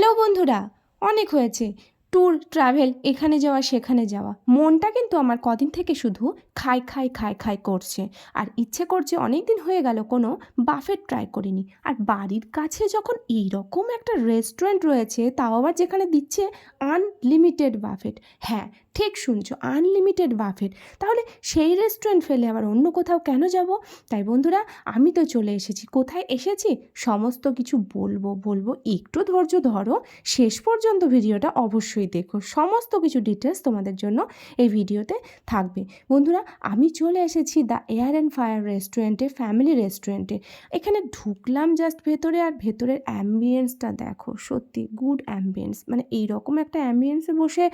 বন্ধুরা, অনেক হয়েছে। ট্যুর, ট্রাভেল, এখানে যাওয়া, সেখানে যাওয়া। মনটা কিন্তু আমার কদিন থেকে শুধু খাই খাই খাই খাই করছে। আর ইচ্ছে করছে অনেক দিন হয়ে গেল কোনো বাফেট ট্রাই করিনি। আর বাড়ির কাছে যখন এইরকম একটা রেস্টুরেন্ট রয়েছে, তাও আবার যেখানে দিচ্ছে আনলিমিটেড বাফেট। হ্যাঁ ঠিক শুনছো আনলিমিটেড বাফেট তাহলে সেই রেস্টুরেন্ট ফেলে আবার অন্য কোথাও কেন যাব? তাই বন্ধুরা, আমি তো চলে এসেছি। কোথায় এসেছি? সমস্ত কিছু বলব বলব। একটু ধৈর্য ধরো। শেষ পর্যন্ত ভিডিওটা অবশ্যই দেখো। সমস্ত কিছু ডিটেলস তোমাদের জন্য এই ভিডিওতে থাকবে। বন্ধুরা, আমি চলে এসেছি দ্য এয়ার অ্যান্ড ফায়ার রেস্টুরেন্টে ফ্যামিলি রেস্টুরেন্টে এখানে ঢুকলাম জাস্ট ভেতরে আর ভেতরের অ্যাম্বিয়েন্সটা দেখো। সত্যি গুড অ্যাম্বিয়েন্স মানে এইরকম একটা অ্যাম্বিয়েন্সে বসে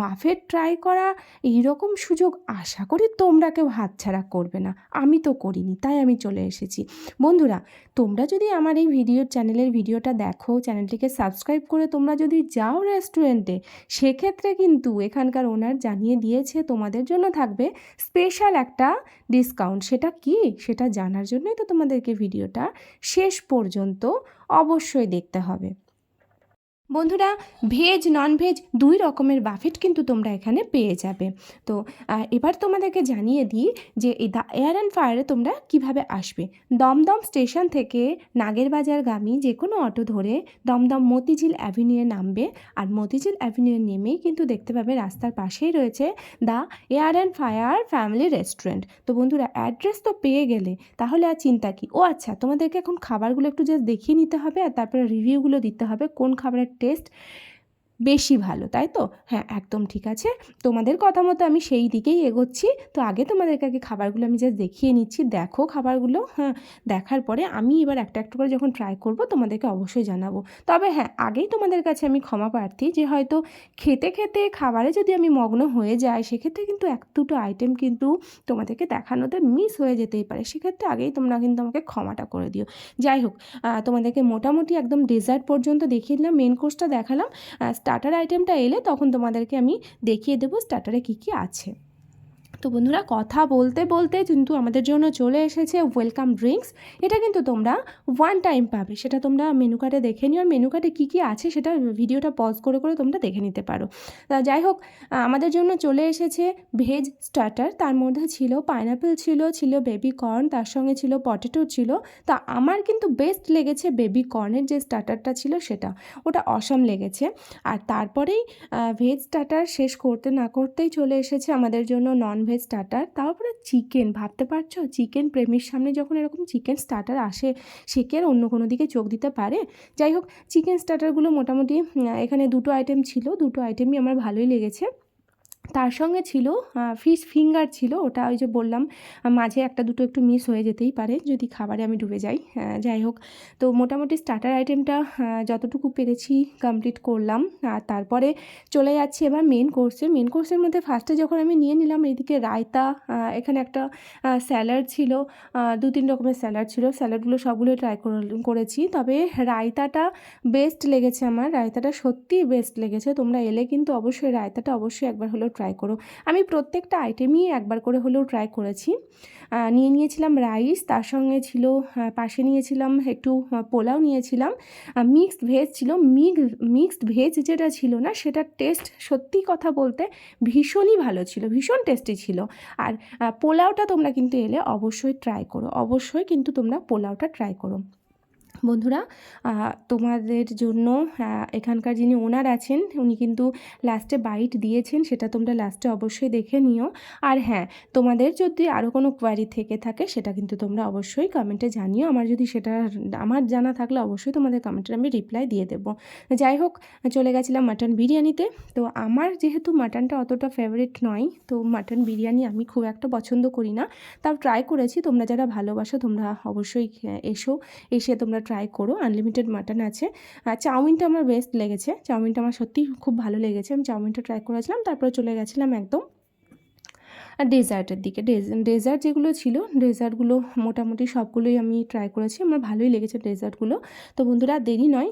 বাফেট ট্রাই করা, এইরকম সুযোগ আশা করি তোমরা কেউ হাতছাড়া করবে না। আমি তো করিনি, তাই আমি চলে এসেছি। বন্ধুরা, তোমরা যদি আমার এই ভিডিওর চ্যানেলের ভিডিওটা দেখো চ্যানেলটিকে সাবস্ক্রাইব করে তোমরা যদি যাও রেস্টুরেন্টে সেক্ষেত্রে কিন্তু এখানকার ওনার জানিয়ে দিয়েছে, তোমাদের জন্য থাকবে স্পেশাল একটা ডিসকাউন্ট সেটা কি? সেটা জানার জন্যই তো তোমাদেরকে ভিডিওটা শেষ পর্যন্ত অবশ্যই দেখতে হবে। বন্ধুরা ভেজ নন ভেজ দুই রকমের বাফেট কিন্তু তোমরা এখানে পেয়ে যাবে। তো এবার তোমাদেরকে জানিয়ে দিই যে এই দ্য এয়ার অ্যান্ড ফায়ারে তোমরা কীভাবে আসবে। দমদম স্টেশন থেকে নাগেরবাজারগামী যে কোনো অটো ধরে দমদম মতিঝিল অ্যাভিনিউয়ে নামবে। আর মতিঝিল অ্যাভিনিউয়ে নেমেই কিন্তু দেখতে পাবে রাস্তার পাশেই রয়েছে the air and fire family restaurant তো বন্ধুরা অ্যাড্রেস তো পেয়ে গেলে, তাহলে আর চিন্তা কি? ও আচ্ছা তোমাদেরকে এখন খাবারগুলো একটু জাস্ট দেখিয়ে নিতে হবে আর তারপরে রিভিউগুলো দিতে হবে কোন খাবারের টেস্ট বেশি ভালো, তাই তো? হ্যাঁ একদম ঠিক আছে। তোমাদের কথা মতো আমি সেই দিকেই এগোচ্ছি। তো আগে তোমাদেরকে আগে খাবারগুলো আমি জাস্ট দেখিয়ে নিচ্ছি। দেখো খাবারগুলো হ্যাঁ দেখার পরে আমি এবার একটা একটা করে যখন ট্রাই করব, তোমাদেরকে অবশ্যই জানাব। তবে হ্যাঁ আগেই তোমাদের কাছে আমি ক্ষমা প্রার্থী যে হয়তো খেতে খেতে খাবারে যদি আমি মগ্ন হয়ে যাই, সেক্ষেত্রে কিন্তু এক দুটো আইটেম কিন্তু তোমাদেরকে দেখানোতে মিস হয়ে যেতেই পারে। সেক্ষেত্রে আগেই তোমরা কিন্তু আমাকে ক্ষমাটা করে দিও। যাই হোক তোমাদেরকে মোটামুটি একদম ডেজার্ট পর্যন্ত দেখিয়ে দিলাম মেন কোর্সটা দেখালাম। স্টার্টার আইটেমটা এলে তখন তোমাদেরকে আমি দেখিয়ে দেবো স্টার্টারে কী কী আছে। তো বন্ধুরা কথা বলতে বলতে কিন্তু আমাদের জন্য চলে এসেছে ওয়েলকাম ড্রিঙ্কস এটা কিন্তু তোমরা ওয়ান টাইম পাবে। সেটা তোমরা মেনু কার্ডে দেখে নিও। আর মেনু কার্ডে কী কী আছে সেটা ভিডিওটা পজ করে করে তোমরা দেখে নিতে পারো। তা যাই হোক আমাদের জন্য চলে এসেছে ভেজ স্টার্টার তার মধ্যে ছিল পাইনাপেল ছিল ছিল বেবি কর্ন তার সঙ্গে ছিল পটেটো ছিল। তা আমার কিন্তু বেস্ট লেগেছে বেবি কর্নের যে স্টার্টারটা ছিল সেটা। ওটা অসম লেগেছে। আর তারপরেই ভেজ স্টার্টার শেষ করতে না করতেই চলে এসেছে আমাদের জন্য নন ভেজ স্টার্টার তারপরে চিকেন ভাবতে পারছ? চিকেন প্রেমীর সামনে যখন এরকম চিকেন স্টার্টার আসে, সে কি আর অন্য কোনো দিকে চোখ দিতে পারে? যাই হোক চিকেন স্টার্টারগুলো মোটামুটি এখানে দুটো আইটেম ছিল, দুটো আইটেমই আমার ভালোই লেগেছে। তার সঙ্গে ছিল ফিশ ফিঙ্গার ছিল, ওটা ওই যে বললাম মাঝে একটা দুটো একটু মিস হয়ে যেতেই পারে, যদি খাবারে আমি ডুবে যাই যাই হোক। তো মোটামুটি স্টার্টার আইটেমটা যতটুকু পেরেছি কমপ্লিট করলাম, আর তারপরে চলে যাচ্ছি এবার মেন কোর্সে মেন কোর্সের মধ্যে ফার্স্টে যখন আমি নিয়ে নিলাম, এদিকে রায়তা এখানে একটা স্যালাড ছিল দু তিন রকমের স্যালাড ছিল স্যালাডগুলো সবগুলো ট্রাই করেছি। তবে রায়তাটা বেস্ট লেগেছে আমার, রায়তাটা সত্যিই বেস্ট লেগেছে। তোমরা এলে কিন্তু অবশ্যই রায়তাটা অবশ্যই একবার হলেও ট্রাই করো। আমি প্রত্যেকটা আইটেমই একবার করে হলেও ট্রাই করেছি। নিয়ে নিয়েছিলাম রাইস তার সঙ্গে ছিল পাশে নিয়েছিলাম একটু পোলাও নিয়েছিলাম। মিক্সড ভেজ ছিল মিক্স মিক্সড ভেজ যেটা ছিল না, সেটার টেস্ট সত্যি কথা বলতে ভীষণই ভালো ছিল, ভীষণ টেস্টি ছিল। আর পোলাওটা তোমরা কিন্তু এলে অবশ্যই ট্রাই করো, অবশ্যই কিন্তু তোমরা পোলাওটা ট্রাই করো। বন্ধুরা তোমাদের জন্য এখানকার যিনি ওনার আছেন, উনি কিন্তু লাস্টে বাইট দিয়েছেন, সেটা তোমরা লাস্টে অবশ্যই দেখে নিও। আর হ্যাঁ তোমাদের যদি আরও কোনো কোয়ারি থেকে থাকে, সেটা কিন্তু তোমরা অবশ্যই কমেন্টে জানিও। আমার যদি সেটা আমার জানা থাকলে অবশ্যই তোমাদের কমেন্টে আমি রিপ্লাই দিয়ে দেবো। যাই হোক, চলে গেছিলাম মাটন বিরিয়ানিতে। তো আমার যেহেতু মাটনটা অতটা ফেভারিট নয়, তো মাটন বিরিয়ানি আমি খুব একটা পছন্দ করি না। তাও ট্রাই করেছি, তোমরা যারা ভালোবাসো, তোমরা অবশ্যই এসো, এসে তোমরা ট্রাই করো আনলিমিটেড মাটন আছে। আর চাউমিনটা আমার বেস্ট লেগেছে। চাউমিনটা আমার সত্যিই খুব ভালো লেগেছে। আমি চাউমিনটা ট্রাই করেছিলাম, তারপরে চলে গেছিলাম একদম আর ডেজার্টের দিকে। ডেজার্ট যেগুলো ছিল ডেজার্টগুলো মোটামুটি সবগুলোই আমি ট্রাই করেছি। আমার ভালোই লেগেছে ডেজার্টগুলো তো বন্ধুরা দেরি নয়।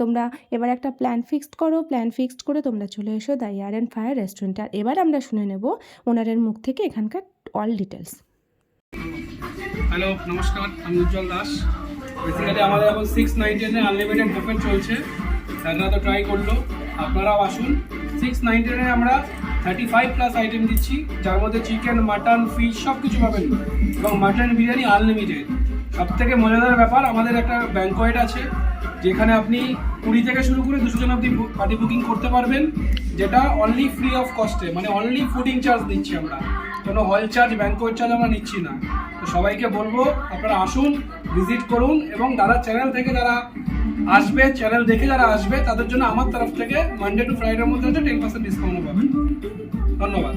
তোমরা এবার একটা প্ল্যান ফিক্সড করো। প্ল্যান ফিক্সড করে তোমরা চলে এসো দ্য এয়ার অ্যান্ড ফায়ার রেস্টুরেন্টে আর এবার আমরা শুনে নেব ওনারের মুখ থেকে এখানকার অল ডিটেলস হ্যালো নমস্কার, আমি উজ্জ্বল দাস। বেসিক্যালি আমাদের এখন সিক্স নাইনটি আনলিমিটেড বুফেট চলছে। স্যাররা তো ট্রাই করল। আপনারাও আসুন। সিক্স নাইনটি আমরা থার্টি ফাইভ প্লাস আইটেম দিচ্ছি। যার মধ্যে চিকেন মাটন ফিশ সব কিছু পাবেন। এবং মাটন বিরিয়ানি আনলিমিটেড সব থেকে মজাদার ব্যাপার, আমাদের একটা ব্যাঙ্কোয়েট আছে, যেখানে আপনি কুড়ি থেকে শুরু করে দুশো জন অব্দি পার্টি বুকিং করতে পারবেন, যেটা অনলি ফ্রি অফ কস্টে মানে অনলি ফুডিং চার্জ দিচ্ছি আমরা। কোনো হল চার্জ ব্যাঙ্কোয়েট চার্জ আমরা নিচ্ছি না। তো সবাইকে বলব, আপনারা আসুন ভিজিট করুন এবং যারা চ্যানেল থেকে যারা আসবে চ্যানেল দেখে যারা আসবে, তাদের জন্য আমার তরফ থেকে মানডে টু ফ্রাইডের মধ্যে হচ্ছে টেন পার্সেন্ট ডিসকাউন্ট পাবেন। ধন্যবাদ।